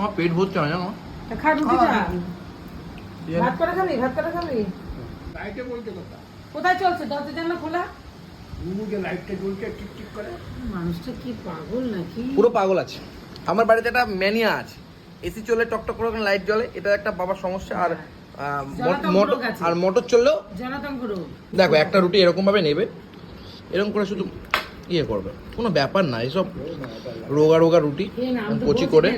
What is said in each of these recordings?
আমার পেট ভরছে না জানো? খা ভাত করে খাবি ভাত করে খাবি? লাইটে বলতে কথা। কোথায় চলছে? দরজা জানলা খোলা? লাইটটা জ্বলছে টিক টিক করে। মানুষটা কি পাগল নাকি? পুরো পাগল আছে। আমার বাড়িতে একটা ম্যানিয়া আছে। এসি চলে টকটক করে লাইট জ্বলে। এটা একটা বাবার সমস্যা। আর মোটর আর মোটর চললেও দেখো একটা রুটি এরকম ভাবে নেবে। এরকম করে শুধু ইয়ে করবে। কোনো ব্যাপার না এসব রোগা রোগা রুটি কচি করে।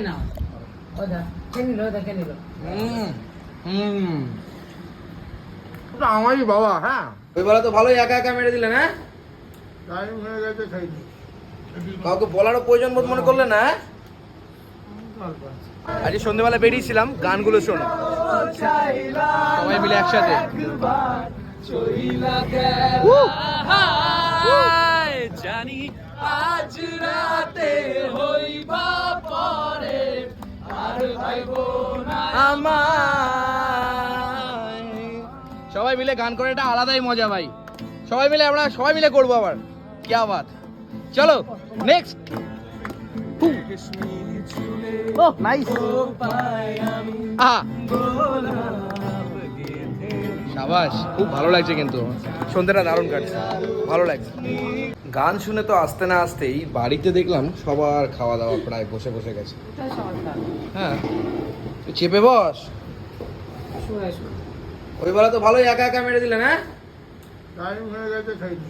আমারই বাবা হ্যাঁ। ওই বেলা তো ভালোই একা একা মেরে দিলেন হ্যাঁ? টাইম হয়ে গেছে খাইনি। কাউকে বলারও প্রয়োজন বোধ মনে করলেন না হ্যাঁ? আজকে সন্ধ্যেবেলা বেরিয়েছিলাম গানগুলো শোনো। সবাই মিলে একসাথে। জানি আজ রাতে হইবা। সবাই মিলে গান করে এটা আলাদাই মজা ভাই। সবাই মিলে আমরা সবাই মিলে করব আবার। কি আবার চলো নেক্সট oh, সাবাস, খুব ভালো লাগছে কিন্তু। সন্ধ্যাটা দারুণ কাটছে। ভালো লাগছে। গান শুনে তো আসতে না আসতেই বাড়িতে দেখলাম সবার খাওয়া দাওয়া প্রায় বসে বসে গেছে। হ্যাঁ। চেপে বস। শুয়ে শোয়। ওই বেলা তো ভালোই একা একা মেরে দিলেন হ্যাঁ? টাইম হয়ে গেছে খাইনি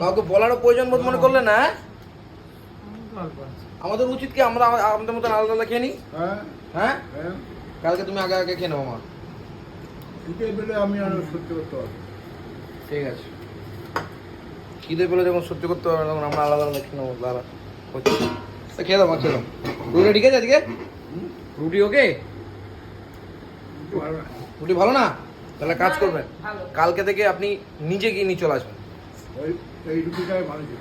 কাউকে বলারও প্রয়োজন বোধ মনে করলেন না হ্যাঁ? আমাদের উচিত কি আমরা আমাদের মতন আলাদা আলাদা খেয়ে নিই? হ্যাঁ। হ্যাঁ? হ্যাঁ। কালকে তুমি আগে আগে খেয়ে নেব পেলে আমি আরও সহ্য করতে পারব ঠিক আছে। খিদে পেলে যখন সহ্য করতে পারবে তখন আমরা আলাদা আলাদা খেয়ে নেব দাঁড়া হচ্ছে। খেয়ে দাও মা খেয়ে দাও। রুটি ঠিক আছে আজকে? রুটি ওকে। রুটি ভালো না? তাহলে কাজ করবেন। কালকে থেকে আপনি নিজে গিয়ে নিয়ে চলে আসবেন। এই রুটিটাই ভালো ছিল।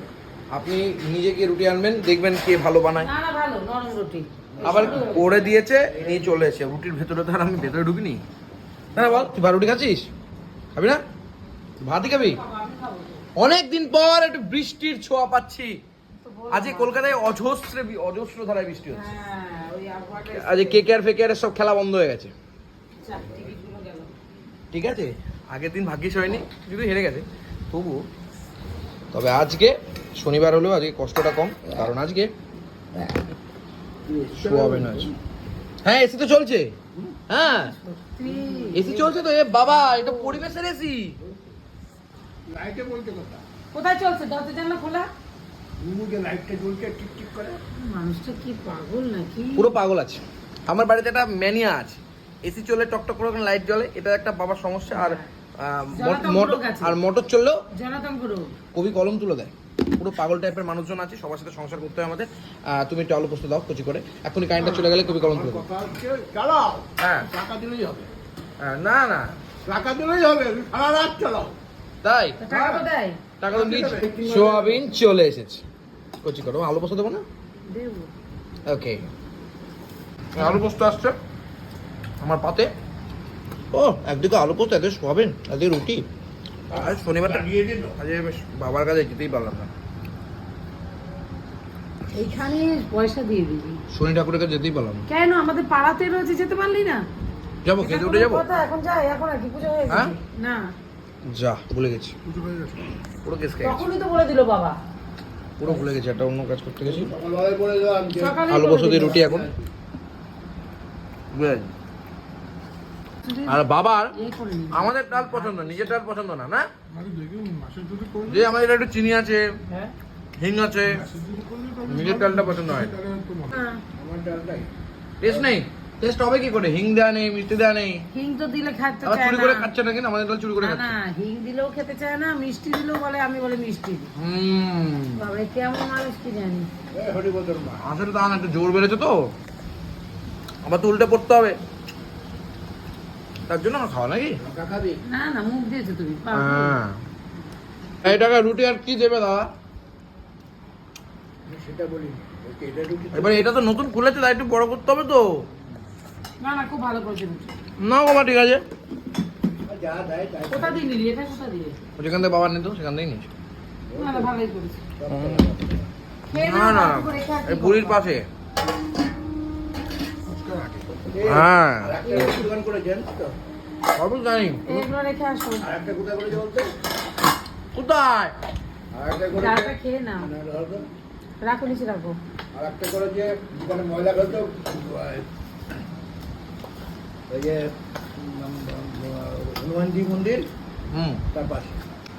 আপনি নিজে গিয়ে রুটি আনবেন দেখবেন কে ভালো বানায়। না, না, ভালো, নরম রুটি। আবার করে দিয়েছে নিয়ে চলে এসে রুটির ভেতরে তো আর আমি ভেতরে ঢুকিনি। না বল তুই ভাত রুটি খাচ্ছিস? খাবি না? ভাতই খাবি। অনেক দিন পর একটু বৃষ্টির ছোঁয়া পাচ্ছি। আজকে কলকাতায় অজস্র অজস্র ধারায় বৃষ্টি হচ্ছে। হ্যাঁ, আজকে কে কে আর ফেকে আর সব খেলা বন্ধ হয়ে গেছে। গেল। ঠিক আছে? আগের দিন ভাগ্যিস হয়নি যদি হেরে গেছে। তবু তবে আজকে শনিবার হলেও আজকে কষ্টটা কম কারণ আজকে আছে হ্যাঁ এসি তো চলছে। হ্যাঁ এসি চলছে তো এ বাবা এটা পরিবেশের এসি। লাইটে বলতে কথা। কোথায় চলছে? দরজা জানলা খোলা? মুখে লাইটটা জ্বলছে টিক টিক করে। মানুষটা কি পাগল নাকি? পুরো পাগল আছে। আমার বাড়িতে একটা ম্যানিয়া আছে। এসি চলে টকটক করে লাইট জ্বলে এটা একটা বাবার সমস্যা। আর আর মোটর চললেও কবি কলম তুলে দেয়। পুরো পাগল টাইপের মানুষজন আছে সবার সাথে সংসার করতে হয় আমাদের। তুমি একটু আলু পোস্ত দাও কুচি করে। এখনই কারেন্টটা চলে গেলে কবি কলম তুলে হ্যাঁ। টাকা দিলেই হবে। না না। টাকা দিলেই হবে সারা রাত চালাও। তাই? টাকা তো নিয়েছি সোয়াবিন চলে এসেছে। কুচি করো আলু পোস্ত দেবো না? ওকে। আলু পোস্ত আসছে। আমার পাতে। ও একদিকে আলু পোস্ত একদিকে সোয়াবিন একদিকে রুটি। আজ শনিবারটা দিয়ে দিল। আজ বেশ বাবার কাছে যেতেই পারলাম না। এইখানে পয়সা দিয়ে দিবি। শনি ঠাকুরের কাছে যেতেই পারলাম না। কেন? আমাদের পাড়াতে রয়েছে যেতে পারলি না? যাব খেতে উঠে যাব। এখন যাই এখন আর কি পুজো হয়ে হ্যাঁ? না। যা ভুলে গেছি। হয়ে পুরো কেস খেয়ে গেছি। তখনই তো বলে দিল বাবা। পুরো ভুলে গেছি একটা অন্য কাজ করতে গেছি। আলু দিয়ে রুটি এখন। বুঝে গেছি। আর বাবার। আমাদের ডাল পছন্দ নিজের ডাল পছন্দ না না? যে আমাদের একটু চিনি আছে হ্যাঁ? হিং আছে নিজের ডালটা পছন্দ হয়। হ্যাঁ। ডালটাই। টেস্ট নেই? টেস্ট হবে কি করে? হিং দেওয়া নেই মিষ্টি দেওয়া নেই। হিং তো দিলে খাতে চায় চুরি করে না খাচ্ছে না কিন্তু আমাদের ডাল চুরি করে না খাচ্ছে। না হিং দিলেও খেতে চায় না মিষ্টি দিলেও বলে আমি বলে মিষ্টি। হুম। বাবা কেমন মানুষ কি জানি। আসলে তা না একটু জোর বেড়েছে তো। আবার তো উল্টে পড়তে হবে। তার জন্য আমার খাওয়া নাকি? না না মুখ দিয়েছ তুমি হ্যাঁ। এই টাকা রুটি আর কি দেবে দাদা? আমি সেটা বলি এবার এটা তো নতুন খুলেছে তাই একটু বড় করতে হবে তো। না না খুব ভালো করেছে না বাবা ঠিক আছে। যা কোথা দিয়ে নিলি? এটা কোথা দিয়ে? যেখান থেকে বাবার নিত সেখান থেকেই নিয়েছি। না না ভালোই করেছে। না না বাকি করে খা, কি এই পুরীর পাশে। হ্যাঁ। আর একটা দোকান তো সবই জানি। কোথায় করেছে বলতে কোথায়? আর একটা খেয়ে নাও। ধরো তো, রাখো নিচে রাখো। আর একটা ময়লা ফেলতো ওই যে হনুমানজি মন্দির হুম। তার পাশে।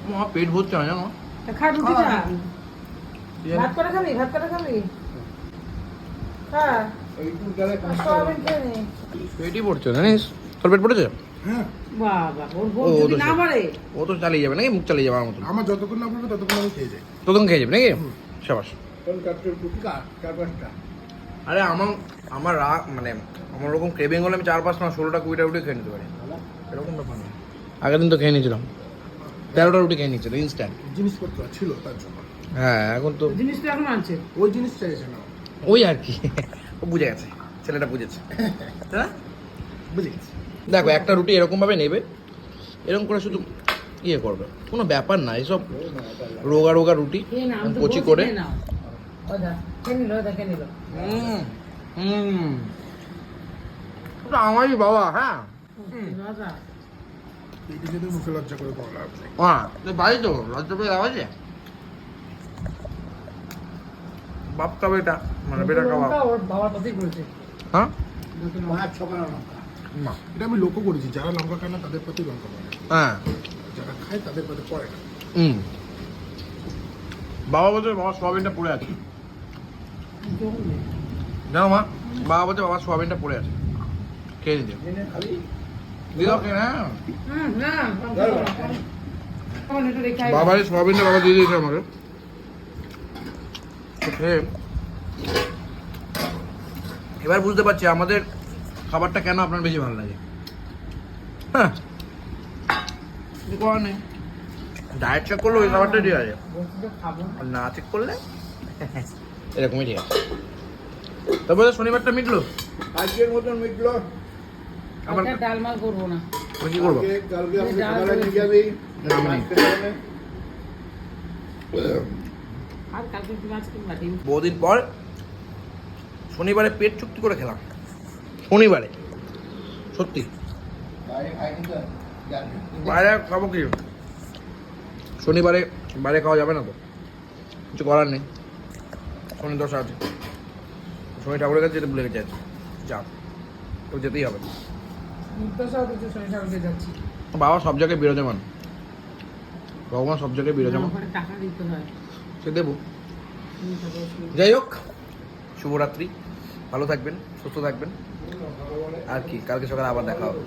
আমার পেট ভরছে না জানো? খা ভাত করে খাবি ভাত করে খাবি? নে। পেটই পড়ছে জানিস? তোর পেট পড়েছে হ্যাঁ। ও, তো চালিয়ে যাবে নাকি? মুখ চালিয়ে যাবে আমার মতন। আমার যতক্ষণ না পড়বে ততক্ষণ আমি খেয়ে যাই। তোতন খেয়ে যাবে নাকি? সাবাস। কার আরে আমার আমার রাগ মানে আমার ওরকম ক্রেভিং হলে আমি চার পাঁচ না ষোলোটা কুড়িটা রুটি খেয়ে নিতে পারি। এরকম ব্যাপার না। আগের দিন তো খেয়ে নিয়েছিলাম। তেরোটা রুটি খেয়ে নিয়েছিল ইনস্ট্যান্ট জিনিসপত্র ছিল তার জন্য। হ্যাঁ এখন তো জিনিস তো এখন আনছে। ওই জিনিস চাইছে না। ওই আর কি। ও বুঝে গেছে ছেলেটা বুঝেছে। হ্যাঁ? বুঝে গেছে। দেখো একটা রুটি এরকম ভাবে নেবে এরকম করে শুধু ইয়ে করবে। কোনো ব্যাপার না এসব রোগা রোগা রুটি কচি করে নিল? হুম হুম। ওটা আমারই বাবা হ্যাঁ? রাজা। যদি মুখে লজ্জা করে পাওয়া হ্যাঁ তো বাড়ি তো লজ্জা পেয়ে আওয়াজে বাপটা বেটা মানে বেটা ওর বাবার হ্যাঁ। লঙ্কা না। এটা আমি লক্ষ্য করেছি যারা লঙ্কা খায় না তাদের প্রতি লঙ্কা পড়ে। হ্যাঁ। যারা খায় তাদের প্রতি পড়ে না। হুম। বাবা বলছে বাবা সোয়াবিনটা পড়ে আছে। জানো মা বাবা বলছে বাবা সোয়াবিনটা পড়ে আছে। খেয়ে নিতে। আয়। বাবার এই সোয়াবিনটা বাবা দিয়ে দিয়েছে আমাকে। এবার বুঝতে পারছি আমাদের খাবারটা কেন আপনার বেশি ভালো লাগে। হ্যাঁ। ডায়েট চেক করলে ওই খাবারটা খাব। আর না চেক করলে? এরকমই ঠিক আছে তারপরে শনিবারটা মিটলো? আজকের মতন মিটলো। আবার একটা ডাল মাল করব না। কি করব? কালকে কালকে আপনি সকালে নিয়ে যাবি। না, আমি নেই। মাছ খেতে হবে। আর কালকে একটু মাছ কিনবা ডিম। বহুদিন পর শনিবারে পেট চুক্তি করে খেলাম। শনিবারে। সত্যি। বাইরে খাব কি? শনিবারে বাইরে খাওয়া যাবে না তো। কিছু করার নেই। শনি দশা আছে শনি ঠাকুরের কাছে যেতে ভুলে গেছে। যা তো যেতেই হবে। বাবা সব জায়গায় বিরাজমান। ভগবান সব জায়গায় বিরাজমান। সে দেবো। যাই হোক শুভরাত্রি। ভালো থাকবেন সুস্থ থাকবেন। আর কি কালকে সকালে আবার দেখা হবে।